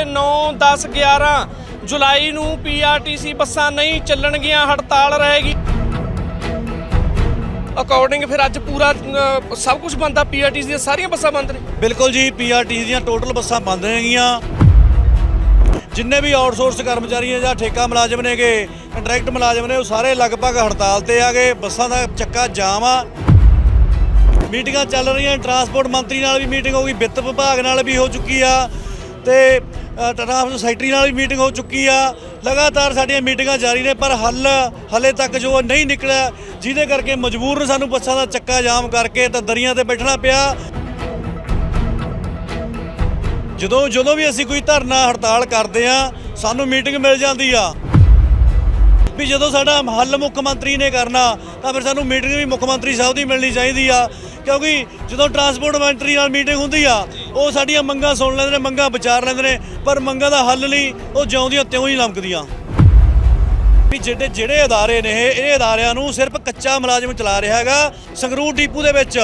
ਕਿ 9 10 11 ਜੁਲਾਈ ਨੂੰ ਪੀਆਰਟੀਸੀ ਬੱਸਾਂ ਨਹੀਂ ਚੱਲਣਗੀਆਂ ਹੜਤਾਲ ਰਹੇਗੀ। ਅਕੋਰਡਿੰਗ ਫਿਰ ਅੱਜ ਪੂਰਾ ਅ, ਸਭ ਕੁਝ ਬੰਦਾ ਪੀਆਰਟੀਸੀ ਦੀਆਂ ਸਾਰੀਆਂ ਬੱਸਾਂ ਬੰਦ ਨੇ। ਬਿਲਕੁਲ ਜੀ ਪੀਆਰਟੀਸੀ ਦੀਆਂ ਟੋਟਲ ਬੱਸਾਂ ਬੰਦ ਨੇਗੀਆਂ ਜਿੰਨੇ ਵੀ ਆਊਟਸੋਰਸ ਕਰਮਚਾਰੀ ਜਾਂ ਠੇਕਾ ਮੁਲਾਜ਼ਮ ਨੇਗੇ ਕੰਟਰੈਕਟ ਮੁਲਾਜ਼ਮ ਨੇ ਉਹ ਸਾਰੇ ਲਗਭਗ ਹੜਤਾਲ ਤੇ ਆ ਗਏ। ਬੱਸਾਂ ਦਾ ਚੱਕਾ ਜਾਮ ਆ। ਮੀਟਿੰਗਾਂ ਚੱਲ ਰਹੀਆਂ ਟਰਾਂਸਪੋਰਟ ਮੰਤਰੀ ਨਾਲ ਵੀ ਮੀਟਿੰਗ ਹੋ ਗਈ ਵਿੱਤ ਵਿਭਾਗ ਨਾਲ ਵੀ ਹੋ ਚੁੱਕੀ ਆ। ਤੇ ਟਰਾਂਸਪੋਰਟ ਸੋਸਾਇਟੀ ਨਾਲ ਵੀ ਮੀਟਿੰਗ ਹੋ ਚੁੱਕੀ ਆ। ਲਗਾਤਾਰ ਸਾਡੀਆਂ ਮੀਟਿੰਗਾਂ ਜਾਰੀ ਨੇ, ਪਰ ਹੱਲ, ਹਲੇ ਤੱਕ ਜੋ ਨਹੀਂ ਨਿਕਲਿਆ, ਜਿਹਦੇ ਕਰਕੇ ਮਜ਼ਬੂਰ ਸਾਨੂੰ ਬੱਸਾਂ ਦਾ ਚੱਕਾ ਜਾਮ ਕਰਕੇ ਤਾਂ ਦਰੀਆਂ ਤੇ ਬੈਠਣਾ ਪਿਆ। ਜਦੋਂ ਜਦੋਂ ਵੀ ਅਸੀਂ ਕੋਈ ਧਰਨਾ ਹੜਤਾਲ ਕਰਦੇ ਆ, ਸਾਨੂੰ ਮੀਟਿੰਗ ਮਿਲ ਜਾਂਦੀ ਆ। ਵੀ ਜਦੋਂ ਸਾਡਾ ਹੱਲ ਮੁੱਖ ਮੰਤਰੀ ਨੇ ਕਰਨਾ, ਤਾਂ ਫਿਰ ਸਾਨੂੰ ਮੀਟਿੰਗ ਵੀ ਮੁੱਖ ਮੰਤਰੀ ਸਾਹਿਬ ਦੀ ਮਿਲਣੀ ਚਾਹੀਦੀ ਆ। ਕਿਉਂਕਿ ਜਦੋਂ ਟਰਾਂਸਪੋਰਟ ਮੰਤਰੀ ਨਾਲ ਮੀਟਿੰਗ ਹੁੰਦੀ ਆ ਉਹ ਸਾਡੀਆਂ ਮੰਗਾਂ ਸੁਣ ਲੈਂਦੇ ਨੇ, ਮੰਗਾਂ ਵਿਚਾਰ ਲੈਂਦੇ ਨੇ, ਪਰ ਮੰਗਾਂ ਦਾ ਹੱਲ ਨਹੀਂ, ਉਹ ਜਿਉਂਦੀਆਂ ਤਿਉਂ ਹੀ ਲੰਕਦੀਆਂ ਵੀ ਜਿਹੜੇ ਜਿਹੜੇ ਅਦਾਰੇ ਨੇ ਇਹ ਇਹ ਅਦਾਰਿਆਂ ਨੂੰ ਸਿਰਫ ਕੱਚਾ ਮੁਲਾਜ਼ਮ ਚਲਾ ਰਿਹਾ ਹੈਗਾ, ਸੰਗਰੂਰ ਡੀਪੂ ਦੇ ਵਿੱਚ।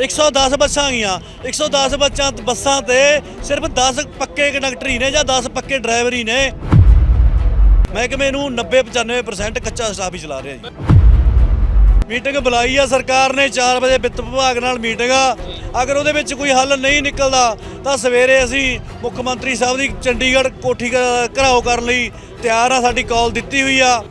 110 ਬੱਸਾਂ ਗਈਆਂ 110 ਬੱਸਾਂ ਬੱਸਾਂ ਤੇ ਸਿਰਫ 10 ਪੱਕੇ ਕੰਡਕਟਰ ਹੀ ਨੇ ਜਾਂ 10 ਪੱਕੇ ਡਰਾਈਵਰ ਹੀ ਨੇ। ਮਹਿਕਮੇ ਨੂੰ 90 95% ਕੱਚਾ ਸਟਾਫ ਹੀ ਚਲਾ ਰਿਹਾ ਜੀ। ਮੀਟਿੰਗ ਬੁਲਾਈ ਆ ਸਰਕਾਰ ਨੇ 4 ਵਜੇ ਵਿੱਤ ਵਿਭਾਗ ਨਾਲ ਮੀਟਿੰਗ ਆ। ਅਗਰ ਉਹਦੇ ਵਿੱਚ ਕੋਈ ਹੱਲ ਨਹੀਂ ਨਿਕਲਦਾ, ਤਾਂ ਸਵੇਰੇ ਅਸੀਂ ਮੁੱਖ ਮੰਤਰੀ ਸਾਹਿਬ ਦੀ ਚੰਡੀਗੜ੍ਹ ਕੋਠੀ ਘਰਾਓ ਕਰਨ ਲਈ ਤਿਆਰ ਆ, ਸਾਡੀ ਕਾਲ ਦਿੱਤੀ ਹੋਈ ਆ।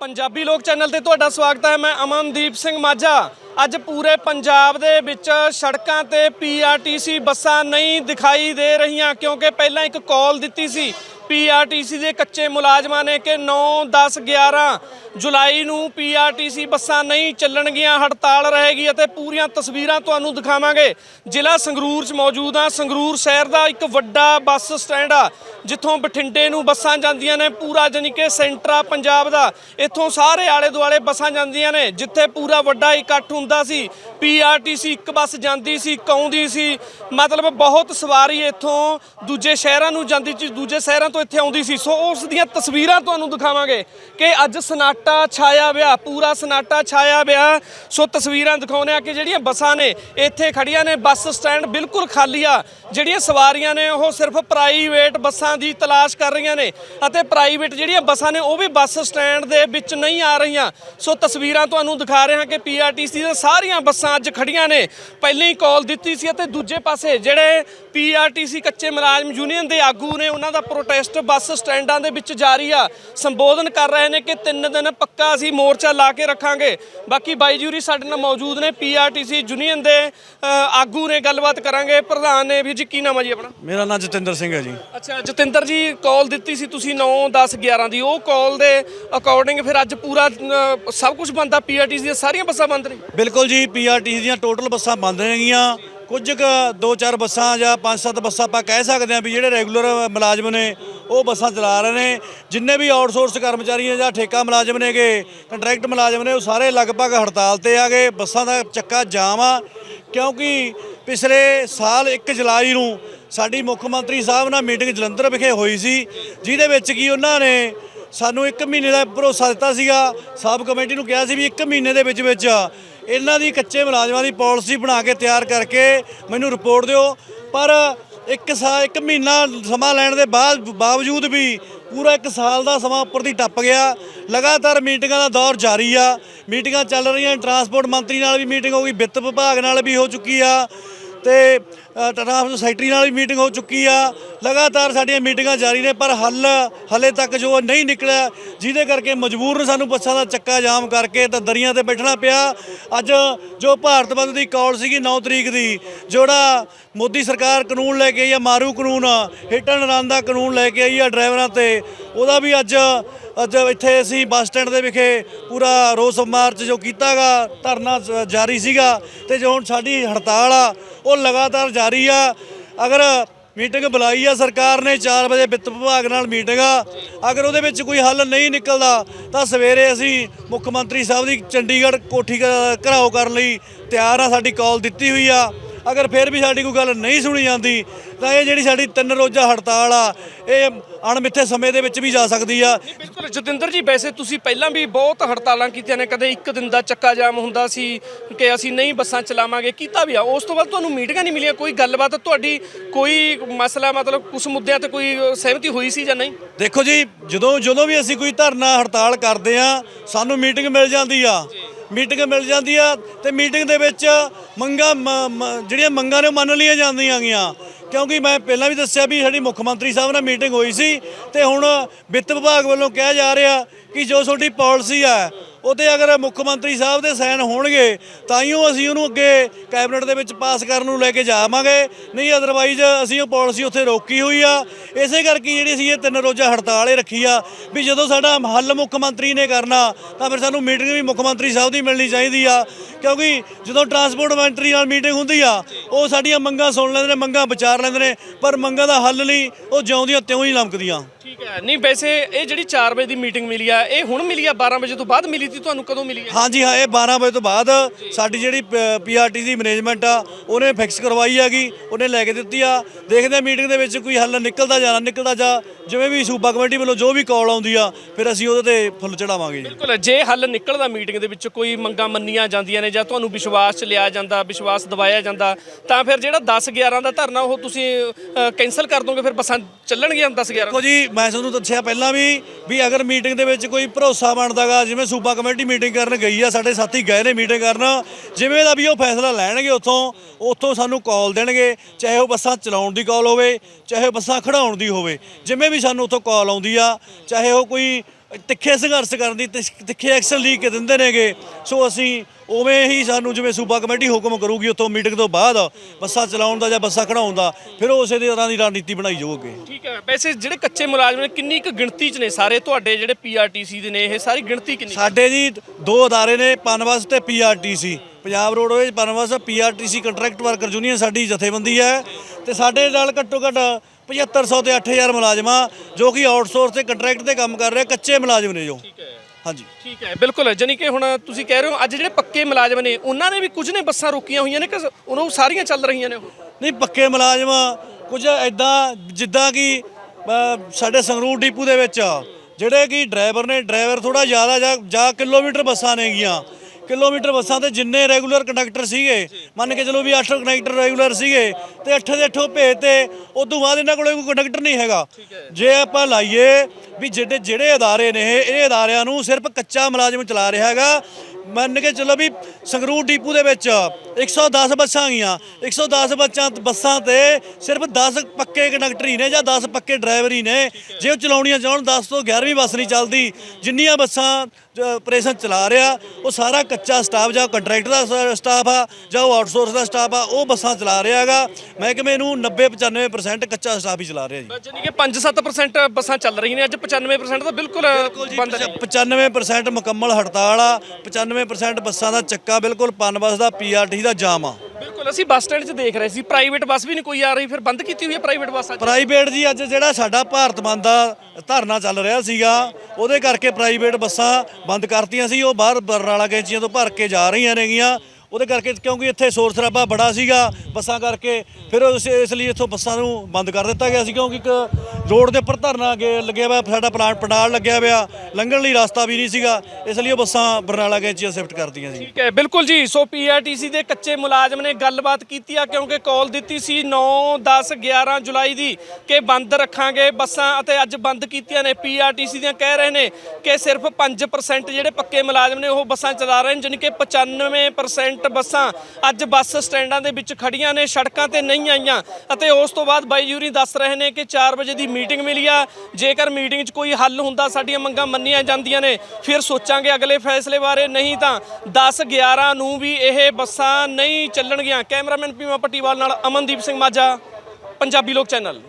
ਪੰਜਾਬੀ ਲੋਕ ਚੈਨਲ ਤੇ ਤੁਹਾਡਾ ਸਵਾਗਤ ਹੈ, ਮੈਂ ਅਮਨਦੀਪ ਸਿੰਘ ਮਾਝਾ। ਅੱਜ ਪੂਰੇ ਪੰਜਾਬ ਦੇ ਵਿੱਚ ਸੜਕਾਂ ਤੇ ਪੀਆਰਟੀਸੀ ਬੱਸਾਂ ਨਹੀਂ ਦਿਖਾਈ ਦੇ ਰਹੀਆਂ, ਕਿਉਂਕਿ ਪਹਿਲਾਂ ਇੱਕ ਕਾਲ ਦਿੱਤੀ ਸੀ ਪੀਆਰਟੀਸੀ ਦੇ ਕੱਚੇ ਮੁਲਾਜ਼ਮਾਂ ਨੇ ਕਿ 9 10 11 ਜੁਲਾਈ ਨੂੰ ਪੀਆਰਟੀਸੀ ਬੱਸਾਂ ਨਹੀਂ ਚੱਲਣਗੀਆਂ, ਹੜਤਾਲ ਰਹੇਗੀ ਅਤੇ ਪੂਰੀਆਂ ਤਸਵੀਰਾਂ ਤੁਹਾਨੂੰ ਦਿਖਾਵਾਂਗੇ। ਜ਼ਿਲ੍ਹਾ ਸੰਗਰੂਰ 'ਚ ਮੌਜੂਦ ਆ ਸੰਗਰੂਰ ਸ਼ਹਿਰ ਦਾ ਇੱਕ ਵੱਡਾ ਬੱਸ ਸਟੈਂਡ ਆ, ਜਿੱਥੋਂ ਬਠਿੰਡੇ ਨੂੰ ਬੱਸਾਂ ਜਾਂਦੀਆਂ ਨੇ। ਪੂਰਾ ਜਾਣੀ ਕਿ ਸੈਂਟਰ ਆ ਪੰਜਾਬ ਦਾ। ਇੱਥੋਂ ਸਾਰੇ ਆਲੇ ਦੁਆਲੇ ਬੱਸਾਂ ਜਾਂਦੀਆਂ ਨੇ, ਜਿੱਥੇ ਪੂਰਾ ਵੱਡਾ ਇਕੱਠ ਹੁੰਦਾ ਸੀ। ਪੀਆਰਟੀਸੀ ਇੱਕ ਬੱਸ ਜਾਂਦੀ ਸੀ ਇੱਕ ਆਉਂਦੀ ਸੀ। ਮਤਲਬ ਬਹੁਤ ਸਵਾਰੀ ਇੱਥੋਂ ਦੂਜੇ ਸ਼ਹਿਰਾਂ ਨੂੰ ਜਾਂਦੀ ਸੀ, ਦੂਜੇ ਸ਼ਹਿਰਾਂ ਤੋਂ ਇੱਥੇ ਆਉਂਦੀ ਸੀ। ਸੋ ਉਸ ਦੀਆਂ ਤਸਵੀਰਾਂ ਤੁਹਾਨੂੰ ਦਿਖਾਵਾਂਗੇ ਕਿ ਅੱਜ ਸਨਾਟਾ ਛਾਇਆ ਵਿਆ ਪੂਰਾ ਸਨਾਟਾ ਛਾਇਆ ਵਿਆ ਸੋ ਤਸਵੀਰਾਂ ਦਿਖਾਉਂਦੇ ਆ ਕਿ ਜਿਹੜੀਆਂ ਬੱਸਾਂ ਨੇ, ਇੱਥੇ ਖੜੀਆਂ ਨੇ, ਬੱਸ ਸਟੈਂਡ ਬਿਲਕੁਲ ਖਾਲੀ ਆ। ਜਿਹੜੀਆਂ ਸਵਾਰੀਆਂ ਨੇ, ਉਹ ਸਿਰਫ ਪ੍ਰਾਈਵੇਟ ਬੱਸਾਂ ਦੀ ਤਲਾਸ਼ ਕਰ ਰਹੀਆਂ ਨੇ ਅਤੇ ਪ੍ਰਾਈਵੇਟ ਜਿਹੜੀਆਂ ਬੱਸਾਂ ਨੇ, ਉਹ ਵੀ ਬੱਸ ਸਟੈਂਡ ਦੇ ਵਿੱਚ ਨਹੀਂ ਆ ਰਹੀਆਂ। ਸੋ ਤਸਵੀਰਾਂ ਤੁਹਾਨੂੰ ਦਿਖਾ ਰਹੇ ਹਾਂ ਕਿ ਪੀਆਰਟੀਸੀ ਦੀਆਂ ਸਾਰੀਆਂ ਬੱਸਾਂ ਅੱਜ ਖੜੀਆਂ ਨੇ। ਪਹਿਲਾਂ ਹੀ ਕਾਲ ਦਿੱਤੀ ਸੀ ਅਤੇ ਦੂਜੇ ਪਾਸੇ ਜਿਹੜੇ ਪੀਆਰਟੀਸੀ ਕੱਚੇ ਮੁਲਾਜ਼ਮ ਯੂਨੀਅਨ ਦੇ ਆਗੂ ਨੇ, ਉਹਨਾਂ ਦਾ ਪ੍ਰੋਟੈਸਟ ਬੱਸ ਸਟੈਂਡਾਂ ਦੇ ਵਿੱਚ ਜਾਰੀ ਆ। ਸੰਬੋਧਨ ਕਰ ਰਹੇ ਨੇ ਕਿ ਤਿੰਨ ਦਿਨ ਪੱਕਾ ਅਸੀਂ ਮੋਰਚਾ ਲਾ ਕੇ ਰੱਖਾਂਗੇ। ਬਾਕੀ ਬਾਈ ਜੂਰੀ ਸਾਡੇ ਨਾਲ ਮੌਜੂਦ ਨੇ ਪੀਆਰਟੀਸੀ ਯੂਨੀਅਨ ਦੇ ਆਗੂ ਨੇ ਗੱਲਬਾਤ ਕਰਾਂਗੇ। ਪ੍ਰਧਾਨ ਨੇ ਵੀ ਜੀ ਕੀ ਨਾਮ ਆ ਜੀ ਆਪਣਾ? ਮੇਰਾ ਨਾਮ ਜਤਿੰਦਰ ਸਿੰਘ ਹੈ ਜੀ। ਅੱਛਾ ਜਤਿੰਦਰ ਜੀ ਕਾਲ ਦਿੱਤੀ ਸੀ ਤੁਸੀਂ 9 10 11 ਦੀ। ਉਹ ਕਾਲ ਦੇ ਅਕੋਰਡਿੰਗ ਫਿਰ ਅੱਜ ਪੂਰਾ ਸਭ ਕੁਝ ਬੰਦਾ ਪੀਆਰਟੀਸੀ ਦੀਆਂ ਸਾਰੀਆਂ ਬੱਸਾਂ ਬੰਦ ਨੇ? ਬਿਲਕੁਲ ਜੀ ਪੀਆਰਟੀਸੀ ਦੀਆਂ ਟੋਟਲ ਬੱਸਾਂ ਬੰਦ ਨੇਗੀਆਂ। ਕੁਝ ਕੁ ਦੋ ਚਾਰ ਬੱਸਾਂ ਜਾਂ ਪੰਜ ਸੱਤ ਬੱਸਾਂ ਆਪਾਂ ਕਹਿ ਸਕਦੇ ਹਾਂ ਵੀ ਜਿਹੜੇ ਰੈਗੂਲਰ ਮੁਲਾਜ਼ਮ ਨੇ ਉਹ ਬੱਸਾਂ ਚਲਾ ਰਹੇ ਨੇ। ਜਿੰਨੇ ਵੀ ਆਊਟਸੋਰਸ ਕਰਮਚਾਰੀ ਨੇ ਜਾਂ ਠੇਕਾ ਮੁਲਾਜ਼ਮ ਨੇਗੇ ਕੰਟਰੈਕਟ ਮੁਲਾਜ਼ਮ ਨੇ, ਉਹ ਸਾਰੇ ਲਗਭਗ ਹੜਤਾਲ ਤੇ ਆ ਗਏ। ਬੱਸਾਂ ਦਾ ਚੱਕਾ ਜਾਮ ਆ। ਕਿਉਂਕਿ ਪਿਛਲੇ ਸਾਲ 1 ਜੁਲਾਈ ਨੂੰ ਸਾਡੀ ਮੁੱਖ ਮੰਤਰੀ ਸਾਹਿਬ ਨਾਲ ਮੀਟਿੰਗ ਜਲੰਧਰ ਵਿਖੇ ਹੋਈ ਸੀ। ਜਿਹਦੇ ਵਿੱਚ ਕੀ ਉਹਨਾਂ ਨੇ ਸਾਨੂੰ 1 ਮਹੀਨੇ ਦਾ ਭਰੋਸਾ ਦਿੱਤਾ ਸੀਗਾ। ਸਾਬ ਕਮੇਟੀ ਨੂੰ ਕਿਹਾ ਸੀ ਵੀ 1 ਮਹੀਨੇ ਦੇ ਵਿੱਚ ਵਿੱਚ ਇਹਨਾਂ ਦੀ ਕੱਚੇ ਮੁਲਾਜ਼ਮਾਂ ਦੀ ਪਾਲਿਸੀ ਬਣਾ ਕੇ ਤਿਆਰ ਕਰਕੇ ਮੈਨੂੰ ਰਿਪੋਰਟ ਦਿਓ। ਪਰ ਇੱਕ ਸਾ ਇੱਕ ਮਹੀਨਾ ਸਮਾਂ ਲੈਣ ਦੇ ਬਾਅਦ ਬਾਵਜੂਦ ਵੀ ਪੂਰਾ ਇੱਕ ਸਾਲ ਦਾ ਸਮਾਂ ਉੱਪਰ ਦੀ ਟੱਪ ਗਿਆ। ਲਗਾਤਾਰ ਮੀਟਿੰਗਾਂ ਦਾ ਦੌਰ ਜਾਰੀ ਆ। ਮੀਟਿੰਗਾਂ ਚੱਲ ਰਹੀਆਂ, ਟਰਾਂਸਪੋਰਟ ਮੰਤਰੀ ਨਾਲ ਵੀ ਮੀਟਿੰਗ ਹੋ ਗਈ, ਵਿੱਤ ਵਿਭਾਗ ਨਾਲ ਵੀ ਹੋ ਚੁੱਕੀ ਆ ਤੇ ਟਰਾਂਸਪੋਰਟ ਸੈਕਟਰੀ ਨਾਲ ਵੀ ਮੀਟਿੰਗ ਹੋ ਚੁੱਕੀ ਆ। ਲਗਾਤਾਰ ਸਾਡੀਆਂ ਮੀਟਿੰਗਾਂ ਜਾਰੀ ਨੇ, ਪਰ ਹੱਲ, ਹਲੇ ਤੱਕ ਜੋ ਨਹੀਂ ਨਿਕਲਿਆ, ਜਿਹਦੇ ਕਰਕੇ ਮਜਬੂਰਨ ਸਾਨੂੰ ਬੱਸਾਂ ਦਾ ਚੱਕਾ ਜਾਮ ਕਰਕੇ ਤਾਂ ਦਰੀਆਂ ਤੇ ਬੈਠਣਾ ਪਿਆ। ਅੱਜ ਜੋ ਭਾਰਤ ਬੰਦ ਦੀ ਕਾਲ ਸੀਗੀ 9 ਤਰੀਕ ਦੀ, ਜਿਹੜਾ ਮੋਦੀ ਸਰਕਾਰ ਕਾਨੂੰਨ ਲੈ ਕੇ ਆਈ ਆ, ਮਾਰੂ ਕਾਨੂੰਨ, ਹਿੱਟ ਐਂਡ ਰਨ ਦਾ ਕਾਨੂੰਨ ਲੈ ਕੇ ਆਈ ਆ ਡਰਾਈਵਰਾਂ ਤੇ, ਉਹਦਾ ਵੀ ਅੱਜ ਅੱਜ ਇੱਥੇ ਅਸੀਂ ਬੱਸ ਸਟੈਂਡ ਦੇ ਵਿਖੇ ਪੂਰਾ ਰੋਸ ਮਾਰਚ ਜੋ ਕੀਤਾਗਾ, ਧਰਨਾ ਜਾਰੀ ਸੀਗਾ ਤੇ ਜੋ ਹੁਣ ਸਾਡੀ ਹੜਤਾਲ ਆ, ਉਹ ਲਗਾਤਾਰ ਜਾਰੀ ਆ। ਅਗਰ ਮੀਟਿੰਗ ਬੁਲਾਈ ਆ, ਸਰਕਾਰ ਨੇ 4 ਵਜੇ ਵਿੱਤ ਵਿਭਾਗ ਨਾਲ ਮੀਟਿੰਗ ਆ। ਅਗਰ ਉਹਦੇ ਵਿੱਚ ਕੋਈ ਹੱਲ ਨਹੀਂ ਨਿਕਲਦਾ, ਤਾਂ ਸਵੇਰੇ ਅਸੀਂ ਮੁੱਖ ਮੰਤਰੀ ਸਾਹਿਬ ਦੀ ਚੰਡੀਗੜ੍ਹ ਕੋਠੀ ਘਰਾਓ ਕਰਨ ਲਈ ਤਿਆਰ ਆ, ਸਾਡੀ ਕਾਲ ਦਿੱਤੀ ਹੋਈ ਆ। ਅਗਰ ਫਿਰ ਵੀ ਸਾਡੀ ਕੋਈ ਗੱਲ ਨਹੀਂ ਸੁਣੀ ਜਾਂਦੀ ਤਾਂ ਇਹ ਜਿਹੜੀ ਸਾਡੀ ਤਿੰਨ ਰੋਜ਼ਾ ਹੜਤਾਲ ਆ ਇਹ ਅਣਮਿੱਥੇ ਸਮੇਂ ਦੇ ਵਿੱਚ ਵੀ ਜਾ ਸਕਦੀ ਆ। ਬਿਲਕੁਲ ਜਤਿੰਦਰ ਜੀ ਵੈਸੇ ਤੁਸੀਂ ਪਹਿਲਾਂ ਵੀ ਬਹੁਤ ਹੜਤਾਲਾਂ ਕੀਤੀਆਂ ਨੇ ਕਦੇ ਇੱਕ ਦਿਨ ਦਾ ਚੱਕਾ ਜਾਮ ਹੁੰਦਾ ਸੀ ਕਿ ਅਸੀਂ ਨਹੀਂ ਬੱਸਾਂ ਚਲਾਵਾਂਗੇ ਕੀਤਾ ਵੀ ਆ। ਉਸ ਤੋਂ ਬਾਅਦ ਤੁਹਾਨੂੰ ਮੀਟਿੰਗਾਂ ਨਹੀਂ ਮਿਲੀਆਂ ਕੋਈ ਗੱਲਬਾਤ ਤੁਹਾਡੀ ਕੋਈ ਮਸਲਾ ਮਤਲਬ ਕੁਝ ਮੁੱਦਿਆਂ ਤੇ ਕੋਈ ਸਹਿਮਤੀ ਹੋਈ ਸੀ ਜਾਂ ਨਹੀਂ? ਦੇਖੋ ਜੀ ਜਦੋਂ ਜਦੋਂ ਵੀ ਅਸੀਂ ਕੋਈ ਧਰਨਾ ਹੜਤਾਲ ਕਰਦੇ ਆ ਸਾਨੂੰ ਮੀਟਿੰਗ ਮਿਲ ਜਾਂਦੀ ਆ। ਮੀਟਿੰਗ ਮਿਲ ਜਾਂਦੀ ਆ ਤੇ ਮੀਟਿੰਗ ਦੇ ਵਿੱਚ ਮੰਗਾਂ ਮ- ਮ- ਜਿਹੜੀਆਂ ਮੰਗਾਂ ਨੇ ਉਹ ਮੰਨ ਲਈਆਂ ਜਾਂਦੀਆਂ ਗੀਆਂ। ਕਿਉਂਕਿ ਮੈਂ ਪਹਿਲਾਂ ਵੀ ਦੱਸਿਆ ਵੀ ਸਾਡੀ ਮੁੱਖ ਮੰਤਰੀ ਸਾਹਿਬ ਨਾਲ ਮੀਟਿੰਗ ਹੋਈ ਸੀ ਤੇ ਹੁਣ ਵਿੱਤ ਵਿਭਾਗ ਵੱਲੋਂ ਕਿਹਾ ਜਾ ਰਿਹਾ ਕਿ ਜੋ ਤੁਹਾਡੀ ਪਾਲਿਸੀ ਆ ਉਹਦੇ ਅਗਰ ਮੁੱਖ ਮੰਤਰੀ ਸਾਹਿਬ ਦੇ ਸਾਈਨ ਹੋਣਗੇ ਤਾਂ ਹੀ ਉਹ ਅਸੀਂ ਉਹਨੂੰ ਅੱਗੇ ਕੈਬਨਿਟ ਦੇ ਵਿੱਚ ਪਾਸ ਕਰਨ ਨੂੰ ਲੈ ਕੇ ਜਾਵਾਂਗੇ। ਨਹੀਂ ਅਦਰਵਾਈਜ਼ ਅਸੀਂ ਉਹ ਪਾਲਿਸੀ ਉੱਥੇ ਰੋਕੀ ਹੋਈ ਆ। ਇਸੇ ਕਰਕੇ ਜਿਹੜੀ ਅਸੀਂ ਇਹ ਤਿੰਨ ਰੋਜ਼ਾ ਹੜਤਾਲ ਇਹ ਰੱਖੀ ਆ, ਵੀ ਜਦੋਂ ਸਾਡਾ ਹੱਲ ਮੁੱਖ ਮੰਤਰੀ ਨੇ ਕਰਨਾ, ਤਾਂ ਫਿਰ ਸਾਨੂੰ ਮੀਟਿੰਗ ਵੀ ਮੁੱਖ ਮੰਤਰੀ ਸਾਹਿਬ ਦੀ ਮਿਲਣੀ ਚਾਹੀਦੀ ਆ। ਕਿਉਂਕਿ ਜਦੋਂ ਟਰਾਂਸਪੋਰਟ ਮੰਤਰੀ ਨਾਲ ਮੀਟਿੰਗ ਹੁੰਦੀ ਆ, ਉਹ ਸਾਡੀਆਂ ਮੰਗਾਂ ਸੁਣ ਲੈਂਦੇ ਨੇ, ਮੰਗਾਂ ਵਿਚਾਰ ਲੈਂਦੇ ਨੇ, ਪਰ ਮੰਗਾਂ ਦਾ ਹੱਲ ਨਹੀਂ, ਉਹ ਜਿਉਂਦੀਆਂ ਤਿਉਂ ਹੀ ਲਮਕਦੀਆਂ। ਠੀਕ ਹੈ। ਨਹੀਂ, ਵੈਸੇ ਇਹ ਜਿਹੜੀ 4 ਵਜੇ ਦੀ ਮੀਟਿੰਗ ਮਿਲੀ ਆ, ਇਹ ਹੁਣ ਮਿਲੀ ਆ 12 ਵਜੇ ਤੋਂ ਬਾਅਦ ਮਿਲੀ ਸੀ ਤੁਹਾਨੂੰ ਕਦੋਂ ਮਿਲੀ ਹੈ? ਹਾਂਜੀ ਹਾਂ ਇਹ 12 ਵਜੇ ਤੋਂ ਬਾਅਦ ਸਾਡੀ ਜਿਹੜੀ ਪੀਆਰਟੀ ਦੀ ਮੈਨੇਜਮੈਂਟ ਆ ਉਹਨੇ ਫਿਕਸ ਕਰਵਾਈ ਹੈਗੀ ਉਹਨੇ ਲੈ ਕੇ ਦਿੱਤੀ ਆ। ਦੇਖਦੇ ਆ ਮੀਟਿੰਗ ਦੇ ਵਿੱਚ ਕੋਈ ਹੱਲ ਨਿਕਲਦਾ ਜਾਂ ਨਾ ਨਿਕਲਦਾ ਜਾਂ ਜਿਵੇਂ ਵੀ ਸੂਬਾ ਕਮੇਟੀ ਵੱਲੋਂ ਜੋ ਵੀ ਕਾਲ ਆਉਂਦੀ ਆ ਫਿਰ ਅਸੀਂ ਉਹਦੇ ਤੇ ਫੁੱਲ ਚੜਾਵਾਂਗੇ ਜੀ। ਬਿਲਕੁਲ ਜੇ ਹੱਲ ਨਿਕਲਦਾ ਮੀਟਿੰਗ ਦੇ ਵਿੱਚ ਕੋਈ ਮੰਗਾਂ ਮੰਨੀਆਂ ਜਾਂਦੀਆਂ ਨੇ ਜਾਂ ਤੁਹਾਨੂੰ ਵਿਸ਼ਵਾਸ ਚ ਲਿਆ ਜਾਂਦਾ ਵਿਸ਼ਵਾਸ ਦਿਵਾਇਆ ਜਾਂਦਾ ਤਾਂ ਫਿਰ ਜਿਹੜਾ 10 11 ਦਾ ਧਰਨਾ ਉਹ ਤੁਸੀਂ ਕੈਨਸਲ ਕਰ ਦੋਗੇ ਫਿਰ ਬੱਸਾਂ ਚੱਲਣਗੀਆਂ 10 11 ਦੇਖੋ ਜੀ ਮੈਂ ਤੁਹਾਨੂੰ ਦੱਸਿਆ ਪਹਿਲਾਂ ਵੀ ਵੀ ਅਗਰ ਮੀਟਿੰਗ ਦੇ ਵਿੱਚ ਕੋਈ ਭਰੋਸਾ ਬਣਦਾਗਾ ਜਿਵੇਂ ਸੂਬਾ ਕਮੇਟੀ ਮੀਟਿੰਗ ਕਰਨ ਗਈ ਆ, ਸਾਡੇ ਸਾਥੀ ਗਏ ਨੇ ਮੀਟਿੰਗ ਕਰਨ। ਜਿਵੇਂ ਦਾ ਵੀ ਉਹ ਫੈਸਲਾ ਲੈਣਗੇ ਉੱਥੋਂ ਉੱਥੋਂ ਸਾਨੂੰ ਕਾਲ ਦੇਣਗੇ, ਚਾਹੇ ਉਹ ਬੱਸਾਂ ਚਲਾਉਣ ਦੀ ਕਾਲ ਹੋਵੇ, ਚਾਹੇ ਉਹ ਬੱਸਾਂ ਖੜਾਉਣ ਦੀ ਹੋਵੇ। ਜਿਵੇਂ ਵੀ ਸਾਨੂੰ ਉੱਥੋਂ ਕਾਲ ਆਉਂਦੀ ਆ, ਚਾਹੇ ਉਹ ਕੋਈ ਤਿੱਖੇ ਸੰਘਰਸ਼ ਕਰਨ ਦੀ ਤਿਸ- ਤਿੱਖੇ ਐਕਸ਼ਨ ਲੀਕ ਕੇ ਦਿੰਦੇ ਨੇਗੇ, ਸੋ ਅਸੀਂ ਉਵੇਂ ਹੀ ਸਾਨੂੰ ਜਿਵੇਂ ਸੂਬਾ ਕਮੇਟੀ ਹੁਕਮ ਕਰੂਗੀ ਉੱਥੋਂ ਮੀਟਿੰਗ ਤੋਂ ਬਾਅਦ ਬੱਸਾਂ ਚਲਾਉਣ ਦਾ ਜਾਂ ਬੱਸਾਂ ਖੜਾਉਣ ਦਾ ਫਿਰ ਉਸੇ ਤਰ੍ਹਾਂ ਦੀ ਰਣਨੀਤੀ ਬਣਾਈ ਜਾਊਗੀ। ਠੀਕ ਹੈ ਵੈਸੇ ਜਿਹੜੇ ਕੱਚੇ ਮੁਲਾਜ਼ਮ ਨੇ ਕਿੰਨੀ ਕੁ ਗਿਣਤੀ ਚ ਨੇ ਸਾਰੇ? ਤੁਹਾਡੇ ਜਿਹੜੇ ਪੀਆਰਟੀਸੀ ਦੇ ਨੇ ਇਹ ਸਾਰੀ ਗਿਣਤੀ ਕਿੰਨੀ ਸਾਡੇ ਜੀ ਦੋ ਅਦਾਰੇ ਨੇ ਪਨਵਸ ਤੇ PRTC Punjab roadways Punbus PRTC contract worker union ਸਾਡੀ ਜਥੇਬੰਦੀ ਹੈ ਤੇ ਸਾਡੇ ਨਾਲ ਘੱਟੋ ਘੱਟ 7500 ਤੇ 8000 ਮੁਲਾਜ਼ਮਾਂ ਜੋ ਕਿ ਆਊਟਸੋਰਸ ਤੇ ਕੰਟਰੈਕਟ ਤੇ ਕੰਮ ਕਰ ਰਹੇ ਕੱਚੇ ਮੁਲਾਜ਼ਮ ਨੇ ਜੋ। ਠੀਕ ਹੈ। ਹਾਂਜੀ। ਠੀਕ ਹੈ ਬਿਲਕੁਲ ਜਾਨੀ ਕਿ ਹੁਣ ਤੁਸੀਂ ਕਹਿ ਰਹੇ ਹੋ ਅੱਜ ਜਿਹੜੇ ਪੱਕੇ ਮੁਲਾਜ਼ਮ ਨੇ ਉਹਨਾਂ ਨੇ ਵੀ ਕੁਝ ਨੇ ਬੱਸਾਂ ਰੋਕੀਆਂ ਹੋਈਆਂ ਨੇ ਕਿ ਉਹਨੂੰ ਸਾਰੀਆਂ ਚੱਲ ਰਹੀਆਂ ਨੇ ਉਹ? ਨਹੀਂ ਪੱਕੇ ਮੁਲਾਜ਼ਮ ਕੁਝ ਐਦਾਂ ਜਿੱਦਾਂ ਕਿ ਅ, ਸਾਡੇ ਸੰਗਰੂਰ ਡਿਪੂ ਦੇ ਵਿੱਚ ਜਿਹੜੇ ਕਿ ਡਰਾਈਵਰ ਨੇ ਡਰਾਈਵਰ ਥੋੜਾ ਜ਼ਿਆਦਾ ਜਾਂ ਜਾਂ ਕਿਲੋਮੀਟਰ ਬੱਸਾਂ ਨੇਗੀਆਂ। ਕਿਲੋਮੀਟਰ ਬੱਸਾਂ ਤੇ ਜਿੰਨੇ ਰੈਗੂਲਰ ਕੰਡਕਟਰ ਸੀਗੇ ਮੰਨ ਕੇ ਚਲੋ ਵੀ 8 ਕੰਡਕਟਰ ਰੈਗੂਲਰ ਸੀਗੇ ਤੇ 8 ਦੇ 8 ਭੇਜ ਤੇ ਉਸ ਤੋਂ ਬਾਅਦ ਇਹਨਾਂ ਕੋਲੇ ਕੋਈ ਕੰਡਕਟਰ ਨਹੀਂ ਹੈਗਾ। ਜੇ ਆਪਾਂ ਲਾਈਏ ਵੀ ਜਿਹੜੇ ਜਿਹੜੇ ਅਦਾਰੇ ਨੇ ਇਹ ਅਦਾਰਿਆਂ ਨੂੰ ਸਿਰਫ ਕੱਚਾ ਮੁਲਾਜ਼ਮ ਚਲਾ ਰਿਹਾ ਹੈਗਾ। ਮੰਨ ਕੇ ਚੱਲੋ ਵੀ ਸੰਗਰੂਰ ਡਿਪੂ ਦੇ ਵਿੱਚ 110 ਬੱਸਾਂ ਗਈਆਂ 110 ਬੱਸਾਂ ਬੱਸਾਂ ਤੇ ਸਿਰਫ 10 ਪੱਕੇ ਕੰਡਕਟਰ ਹੀ ਨੇ ਜਾਂ 10 ਪੱਕੇ ਡਰਾਈਵਰ ਹੀ। ਨੇ ਜੇ ਉਹ ਚਲਾਉਣੀਆਂ ਚਾਹਣ 10 ਤੋਂ 11ਵੀਂ ਬੱਸ ਨਹੀਂ ਚੱਲਦੀ। ਜਿੰਨੀਆਂ ਬੱਸਾਂ ਆਪਰੇਸ਼ਨ ਚਲਾ ਰਿਹਾ ਉਹ ਸਾਰਾ ਕੱਚਾ ਸਟਾਫ ਜਾਂ ਕੰਟਰੈਕਟ ਦਾ ਸਟਾਫ ਆ ਜਾਂ ਉਹ ਆਊਟਸੋਰਸ ਦਾ ਸਟਾਫ ਆ ਉਹ ਬੱਸਾਂ ਚਲਾ ਰਿਹਾ ਹੈਗਾ। ਮਹਿਕਮੇ ਨੂੰ 90 95% ਕੱਚਾ ਸਟਾਫ ਹੀ ਚਲਾ ਰਿਹਾ ਜੀ। ਜਾਨੀ ਕਿ 5-7% ਬੱਸਾਂ ਚੱਲ ਰਹੀਆਂ ਨੇ ਅੱਜ 95% ਤਾਂ ਬਿਲਕੁਲ ਬੰਦ ਨੇ। 95% ਮੁਕੰਮਲ ਹੜਤਾਲ ਆ 95% ਬੱਸਾਂ ਦਾ ਚੱਕਾ ਬਿਲਕੁਲ ਪਨਬਸ ਦਾ ਪੀਆਰਟੀ ਦਾ ਜਾਮ ਆ। ਅਸੀਂ ਬੱਸ ਸਟੈਂਡ 'ਚ ਦੇਖ ਰਹੇ ਸੀ ਪ੍ਰਾਈਵੇਟ ਬੱਸ ਵੀ ਨਹੀਂ ਕੋਈ ਆ ਰਹੀ, ਫਿਰ ਬੰਦ ਕੀਤੀ ਹੋਈ ਹੈ ਪ੍ਰਾਈਵੇਟ ਬੱਸ ਅੱਜ? ਪ੍ਰਾਈਵੇਟ ਜੀ ਅੱਜ ਜਿਹੜਾ ਸਾਡਾ ਭਾਰਤ ਬੰਦ ਦਾ ਧਰਨਾ ਚੱਲ ਰਿਹਾ ਸੀਗਾ, ਉਹਦੇ ਕਰਕੇ ਪ੍ਰਾਈਵੇਟ ਬੱਸਾਂ ਬੰਦ ਕਰਤੀਆਂ ਸੀ, ਉਹ ਬਾਹਰ ਬਰਨਾਲਾ ਕੈਂਚੀਆਂ ਤੋਂ ਭਰ ਕੇ ਜਾ ਰਹੀਆਂ ਨੇਗੀਆਂ। ਉਹਦੇ ਕਰਕੇ ਕਿਉਂਕਿ ਇੱਥੇ ਸ਼ੋਰ ਸ਼ਰਾਬਾ ਬੜਾ ਸੀਗਾ, ਬੱਸਾਂ ਕਰਕੇ। ਫਿਰ ਉਸ ਇਸ ਲਈ ਇੱਥੋਂ ਬੱਸਾਂ ਨੂੰ ਬੰਦ ਕਰ ਦਿੱਤਾ ਗਿਆ ਸੀ, ਕਿਉਂਕਿ ਇੱਕ ਰੋਡ ਦੇ ਉੱਪਰ ਧਰਨਾ ਗੇ ਲੱਗਿਆ ਹੋਇਆ, ਸਾਡਾ ਪਲਾਂਟ ਪੰਡਾਲ ਲੱਗਿਆ ਹੋਇਆ। ਲੰਘਣ ਲਈ ਰਸਤਾ ਵੀ ਨਹੀਂ ਸੀਗਾ, ਇਸ ਲਈ ਉਹ ਬੱਸਾਂ ਬਰਨਾਲਾ ਕੈਂਚੀਆਂ ਸ਼ਿਫਟ ਕਰਤੀਆਂ ਸੀ। ਠੀਕ ਹੈ, ਬਿਲਕੁਲ ਜੀ। ਸੋ ਪੀਆਰਟੀਸੀ ਦੇ ਕੱਚੇ ਮੁਲਾਜ਼ਮ ਨੇ ਗੱਲਬਾਤ ਕੀਤੀ ਆ, ਕਿਉਂਕਿ ਕਾਲ ਦਿੱਤੀ ਸੀ 9 10 11 ਜੁਲਾਈ ਦੀ ਕਿ ਬੰਦ ਰੱਖਾਂਗੇ ਬੱਸਾਂ ਅਤੇ ਅੱਜ ਬੰਦ ਕੀਤੀਆਂ ਨੇ। ਪੀਆਰਟੀਸੀ ਦੀਆਂ ਕਹਿ ਰਹੇ ਨੇ ਕਿ ਸਿਰਫ 5% ਜਿਹੜੇ ਪੱਕੇ ਮੁਲਾਜ਼ਮ ਨੇ, ਉਹ ਬੱਸਾਂ ਚਲਾ ਰਹੇ ਨੇ, ਜਾਣੀ ਕਿ 95% ਬੱਸਾਂ ਅੱਜ ਬੱਸ ਸਟੈਂਡਾਂ ਦੇ ਵਿੱਚ ਖੜੀਆਂ ਨੇ, ਸੜਕਾਂ ਤੇ ਨਹੀਂ ਆਈਆਂ। ਅਤੇ ਉਸ ਤੋਂ ਬਾਅਦ ਬਾਈ ਯੂਰੀ ਦੱਸ ਰਹੇ ਨੇ ਕਿ 4 ਵਜੇ ਦੀ ਮੀਟਿੰਗ ਮਿਲੀ ਆ। ਜੇਕਰ ਮੀਟਿੰਗ 'ਚ ਕੋਈ ਹੱਲ ਹੁੰਦਾ, ਸਾਡੀਆਂ ਮੰਗਾਂ ਮੰਨੀਆਂ ਜਾਂਦੀਆਂ ਨੇ, ਫਿਰ ਸੋਚਾਂਗੇ ਅਗਲੇ ਫੈਸਲੇ ਬਾਰੇ। ਨਹੀਂ ਤਾਂ 10 11 ਨੂੰ ਵੀ ਇਹ ਬੱਸਾਂ ਨਹੀਂ ਚੱਲਣਗੀਆਂ। ਕੈਮਰਾਮੈਨ ਪੀਮਾ ਪੱਟੀਵਾਲ ਨਾਲ ਅਮਨਦੀਪ ਸਿੰਘ ਮਾਝਾ, ਪੰਜਾਬੀ ਲੋਕ ਚੈਨਲ।